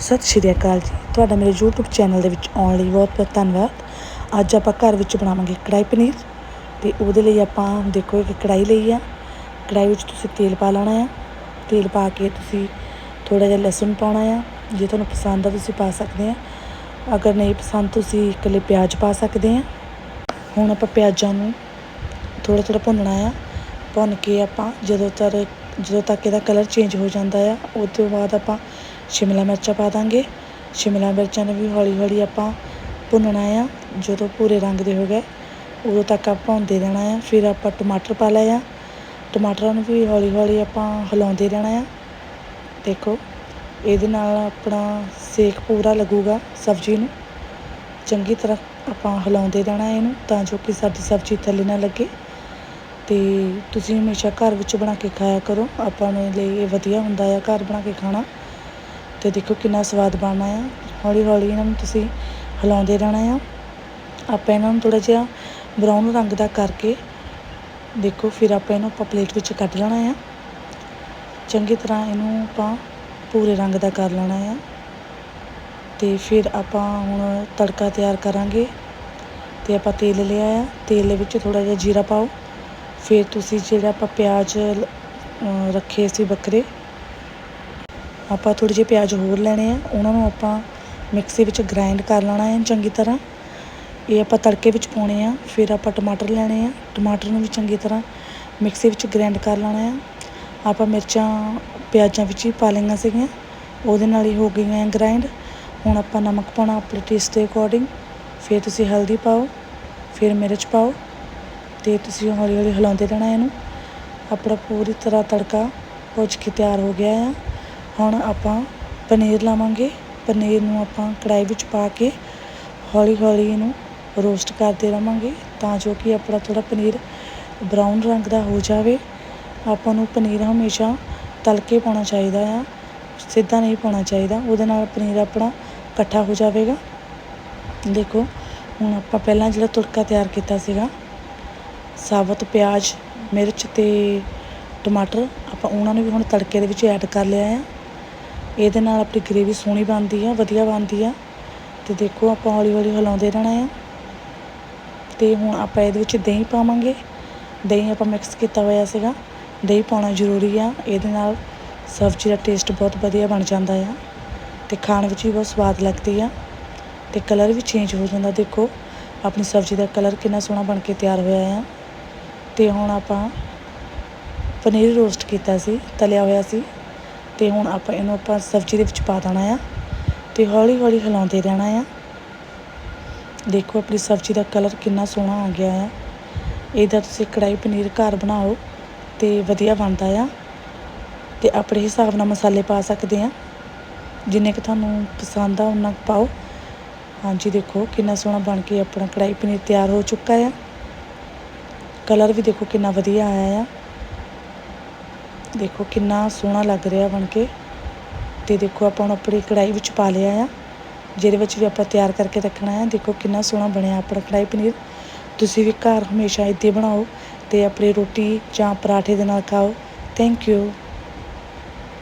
ਸਤਿ ਸ਼੍ਰੀ ਅਕਾਲ ਜੀ। ਤੁਹਾਡਾ ਮੇਰੇ YouTube ਚੈਨਲ ਦੇ ਵਿੱਚ ਆਉਣ ਲਈ ਬਹੁਤ ਬਹੁਤ ਧੰਨਵਾਦ। ਅੱਜ ਆਪਾਂ ਘਰ ਵਿੱਚ ਬਣਾਵਾਂਗੇ ਕੜਾਈ ਪਨੀਰ ਤੇ ਉਹਦੇ ਲਈ ਆਪਾਂ ਦੇਖੋ ਇੱਕ ਕੜਾਈ ਲਈ ਆ। ਕੜਾਈ ਵਿੱਚ ਤੁਸੀਂ ਤੇਲ ਪਾ ਲੈਣਾ ਆ। ਤੇਲ ਪਾ ਕੇ ਤੁਸੀਂ ਥੋੜਾ ਜਿਹਾ ਲਸਣ ਪਾਉਣਾ ਆ। ਜੇ ਤੁਹਾਨੂੰ ਪਸੰਦ ਆ ਤੁਸੀਂ ਪਾ ਸਕਦੇ ਆ। ਅਗਰ ਨਹੀਂ ਪਸੰਦ ਤੁਸੀਂ ਇਕੱਲੇ ਪਿਆਜ਼ ਪਾ ਸਕਦੇ ਆ। ਹੁਣ ਆਪਾਂ ਪਿਆਜ਼ਾਂ ਨੂੰ ਥੋੜਾ ਥੋੜਾ ਭੁੰਨਣਾ ਆ। ਭੁੰਨ ਕੇ ਆਪਾਂ ਜਦੋਂ ਤੱਕ ਜਦੋਂ ਤੱਕ ਇਹਦਾ ਕਲਰ ਚੇਂਜ ਹੋ ਜਾਂਦਾ ਆ, ਉਸ ਤੋਂ ਬਾਅਦ ਆਪਾਂ ਸ਼ਿਮਲਾ ਮਿਰਚਾਂ ਪਾ ਦਾਂਗੇ। ਸ਼ਿਮਲਾ ਮਿਰਚਾਂ ਨੂੰ ਵੀ ਹੌਲੀ ਹੌਲੀ ਆਪਾਂ ਭੁੰਨਣਾ ਆ। ਜਦੋਂ ਭੂਰੇ ਰੰਗ ਦੇ ਹੋ ਗਏ, ਉਦੋਂ ਤੱਕ ਆਪਾਂ ਭੁੰਨਦੇ ਰਹਿਣਾ ਆ। ਫਿਰ ਆਪਾਂ ਟਮਾਟਰ ਪਾ ਲਏ ਆ। ਟਮਾਟਰਾਂ ਨੂੰ ਵੀ ਹੌਲੀ ਹੌਲੀ ਆਪਾਂ ਹਿਲਾਉਂਦੇ ਰਹਿਣਾ ਆ। ਦੇਖੋ, ਇਹਦੇ ਨਾਲ ਆਪਣਾ ਸੇਕ ਪੂਰਾ ਲੱਗੂਗਾ ਸਬਜ਼ੀ ਨੂੰ। ਚੰਗੀ ਤਰ੍ਹਾਂ ਆਪਾਂ ਹਿਲਾਉਂਦੇ ਰਹਿਣਾ ਇਹਨੂੰ, ਤਾਂ ਜੋ ਕਿ ਸਾਡੀ ਸਬਜ਼ੀ ਥੱਲੇ ਨਾ ਲੱਗੇ। ਤੇ ਤੁਸੀਂ ਹਮੇਸ਼ਾ ਘਰ ਵਿੱਚ ਬਣਾ ਕੇ ਖਾਇਆ ਕਰੋ। ਆਪਾਂ ਨੂੰ ਲਈ ਇਹ ਵਧੀਆ ਹੁੰਦਾ ਆ ਘਰ ਬਣਾ ਕੇ ਖਾਣਾ। ਤੇ ਦੇਖੋ ਕਿੰਨਾ ਸਵਾਦ ਬਣਨਾ ਆ। ਹੌਲੀ ਹੌਲੀ ਇਹਨਾਂ ਨੂੰ ਤੁਸੀਂ ਹਿਲਾਉਂਦੇ ਰਹਿਣਾ ਆ। ਆਪਾਂ ਇਹਨਾਂ ਨੂੰ ਥੋੜਾ ਜਿਹਾ ਬਰਾਊਨ ਰੰਗ ਦਾ ਕਰਕੇ ਦੇਖੋ ਫਿਰ ਆਪਾਂ ਇਹਨੂੰ ਆਪਾਂ ਪਲੇਟ ਵਿੱਚ ਕੱਢ ਲੈਣਾ ਆ। ਚੰਗੀ ਤਰ੍ਹਾਂ ਇਹਨੂੰ ਆਪਾਂ ਪੂਰੇ ਰੰਗ ਦਾ ਕਰ ਲੈਣਾ ਆ। ਤੇ ਫਿਰ ਆਪਾਂ ਹੁਣ ਤੜਕਾ ਤਿਆਰ ਕਰਾਂਗੇ। ਤੇ ਆਪਾਂ ਤੇਲ ਲਿਆ ਆ। ਤੇਲ ਦੇ ਵਿੱਚ ਥੋੜਾ ਜਿਹਾ ਜੀਰਾ ਪਾਓ। ਫਿਰ ਤੁਸੀਂ ਜਿਹੜਾ ਆਪਾਂ ਪਿਆਜ਼ ਰੱਖੇ ਸੀ ਬੱਕਰੇ ਆਪਾਂ ਥੋੜੇ ਜਿਹੇ ਪਿਆਜ਼ ਹੋਰ ਲੈਣੇ ਆ, ਉਹਨਾਂ ਨੂੰ ਆਪਾਂ ਮਿਕਸੀ ਵਿੱਚ ਗ੍ਰਾਈਂਡ ਕਰ ਲੈਣਾ ਹੈ ਚੰਗੀ ਤਰ੍ਹਾਂ। ਇਹ ਆਪਾਂ ਤੜਕੇ ਵਿੱਚ ਪਾਉਣੇ ਆ, ਫਿਰ ਆਪਾਂ ਟਮਾਟਰ ਲੈਣੇ ਆ। ਟਮਾਟਰ ਨੂੰ ਵੀ ਚੰਗੀ ਤਰ੍ਹਾਂ ਮਿਕਸੀ ਵਿੱਚ ਗ੍ਰਾਈਂਡ ਕਰ ਲੈਣਾ ਆ ਆਪਾਂ ਮਿਰਚਾਂ, ਪਿਆਜ਼ਾਂ ਵਿੱਚ ਹੀ ਪਾ ਲਈਆਂ ਸੀਗੀਆਂ, ਉਹਦੇ ਨਾਲ ਹੀ ਹੋ ਗਈਆਂ ਗ੍ਰਾਈਂਡ ਹੁਣ ਆਪਾਂ ਨਮਕ ਪਾਉਣਾ ਆਪਣੇ ਟੇਸਟ ਦੇ ਅਕੋਰਡਿੰਗ ਫਿਰ ਤੁਸੀਂ ਹਲਦੀ ਪਾਓ, ਫਿਰ ਮਿਰਚ ਪਾਓ, ਤੇ ਤੁਸੀਂ ਹੌਲੀ ਹੌਲੀ ਹਿਲਾਉਂਦੇ ਰਹਿਣਾ ਇਹਨੂੰ। ਆਪਣਾ ਪੂਰੀ ਤਰ੍ਹਾਂ ਤੜਕਾ ਭੁੱਜ ਕੇ ਤਿਆਰ ਹੋ ਗਿਆ ਆ। ਹੁਣ ਆਪਾਂ ਪਨੀਰ ਲਾਵਾਂਗੇ। ਪਨੀਰ ਨੂੰ ਆਪਾਂ ਕੜਾਈ ਵਿੱਚ ਪਾ ਕੇ ਹੌਲੀ ਹੌਲੀ ਇਹਨੂੰ ਰੋਸਟ ਕਰਦੇ ਰਵਾਂਗੇ ਤਾਂ ਜੋ ਕਿ ਆਪਣਾ ਥੋੜਾ ਪਨੀਰ ਬਰਾਊਨ ਰੰਗ ਦਾ ਹੋ ਜਾਵੇ। ਆਪਾਂ ਨੂੰ ਪਨੀਰ ਹਮੇਸ਼ਾ ਤਲ ਕੇ ਪਾਉਣਾ ਚਾਹੀਦਾ ਆ, ਸਿੱਧਾ ਨਹੀਂ ਪਾਉਣਾ ਚਾਹੀਦਾ। ਉਹਦੇ ਨਾਲ ਪਨੀਰ ਆਪਣਾ ਇਕੱਠਾ ਹੋ ਜਾਵੇਗਾ। ਦੇਖੋ, ਹੁਣ ਆਪਾਂ ਪਹਿਲਾਂ ਜਿਹੜਾ ਤੁੜਕਾ ਤਿਆਰ ਕੀਤਾ ਸੀਗਾ, ਸਾਬਤ, ਪਿਆਜ਼, ਮਿਰਚ ਤੇ ਟਮਾਟਰ ਆਪਾਂ ਉਹਨਾਂ ਨੂੰ ਵੀ ਹੁਣ ਤੜਕੇ ਦੇ ਵਿੱਚ ਐਡ ਕਰ ਲਿਆ ਆ। ਇਹਦੇ ਨਾਲ ਆਪਣੀ ਗ੍ਰੇਵੀ ਸੋਹਣੀ ਬਣਦੀ ਆ, ਵਧੀਆ ਬਣਦੀ ਆ। ਤੇ ਦੇਖੋ ਆਪਾਂ ਹੌਲੀ ਹੌਲੀ ਹਿਲਾਉਂਦੇ ਰਹਿਣਾ ਆ। ਤੇ ਹੁਣ ਆਪਾਂ ਇਹਦੇ ਵਿੱਚ ਦਹੀਂ ਪਾਵਾਂਗੇ। ਦਹੀਂ ਆਪਾਂ ਮਿਕਸ ਕੀਤਾ ਹੋਇਆ ਸੀਗਾ। ਦਹੀਂ ਪਾਉਣਾ ਜ਼ਰੂਰੀ ਆ। ਇਹਦੇ ਨਾਲ ਸਬਜ਼ੀ ਦਾ ਟੇਸਟ ਬਹੁਤ ਵਧੀਆ ਬਣ ਜਾਂਦਾ ਆ। ਤੇ ਖਾਣ ਵਿੱਚ ਵੀ ਬਹੁਤ ਸਵਾਦ ਲੱਗਦੀ ਆ। ਤੇ ਕਲਰ ਵੀ ਚੇਂਜ ਹੋ ਜਾਂਦਾ। ਦੇਖੋ ਆਪਣੀ ਸਬਜ਼ੀ ਦਾ ਕਲਰ ਕਿੰਨਾ ਸੋਹਣਾ ਬਣ ਕੇ ਤਿਆਰ ਹੋਇਆ ਆ। ਤੇ ਹੁਣ ਆਪਾਂ ਪਨੀਰ ਰੋਸਟ ਕੀਤਾ ਸੀ, ਤਲਿਆ ਹੋਇਆ ਸੀ। ਤੇ ਹੁਣ ਆਪਾਂ ਇਹਨੂੰ ਆਪਾਂ ਸਬਜ਼ੀ ਦੇ ਵਿੱਚ ਪਾ ਦੇਣਾ ਆ ਤੇ ਹੌਲੀ ਹੌਲੀ ਹਿਲਾਉਂਦੇ ਰਹਿਣਾ ਆ। ਦੇਖੋ ਆਪਣੀ ਸਬਜ਼ੀ ਦਾ ਕਲਰ ਕਿੰਨਾ ਸੋਹਣਾ ਆ ਗਿਆ ਆ। ਇਹਦਾ ਤੁਸੀਂ ਕੜਾਈ ਪਨੀਰ ਘਰ ਬਣਾਓ ਤੇ ਵਧੀਆ ਬਣਦਾ ਆ। ਤੇ ਆਪਣੇ ਹਿਸਾਬ ਨਾਲ ਮਸਾਲੇ ਪਾ ਸਕਦੇ ਆ। ਜਿੰਨੇ ਕਿ ਤੁਹਾਨੂੰ ਪਸੰਦ ਆ ਉਹਨਾਂ ਕੁ ਪਾਓ। ਹਾਂਜੀ, ਦੇਖੋ ਕਿੰਨਾ ਸੋਹਣਾ ਬਣ ਕੇ ਆਪਣਾ ਕੜਾਈ ਪਨੀਰ ਤਿਆਰ ਹੋ ਚੁੱਕਾ ਆ। ਕਲਰ ਵੀ ਦੇਖੋ ਕਿੰਨਾ ਵਧੀਆ ਆਇਆ ਆ। ਦੇਖੋ ਕਿੰਨਾ ਸੋਹਣਾ ਲੱਗ ਰਿਹਾ ਬਣ ਕੇ। ਤੇ ਦੇਖੋ ਆਪਾਂ ਹੁਣ ਆਪਣੀ ਕੜਾਈ ਵਿੱਚ ਪਾ ਲਿਆ ਆ। ਜਿਹਦੇ ਵਿੱਚ ਵੀ ਆਪਾਂ ਤਿਆਰ ਕਰਕੇ ਰੱਖਣਾ ਹੈ ਦੇਖੋ ਕਿੰਨਾ ਸੋਹਣਾ ਬਣਿਆ ਆਪਣਾ ਕੜਾਈ ਪਨੀਰ। ਤੁਸੀਂ ਵੀ ਘਰ ਹਮੇਸ਼ਾ ਇੱਦਾਂ ਬਣਾਓ ਤੇ ਆਪਣੀ ਰੋਟੀ ਜਾਂ ਪਰਾਠੇ ਦੇ ਨਾਲ ਖਾਓ। Thank you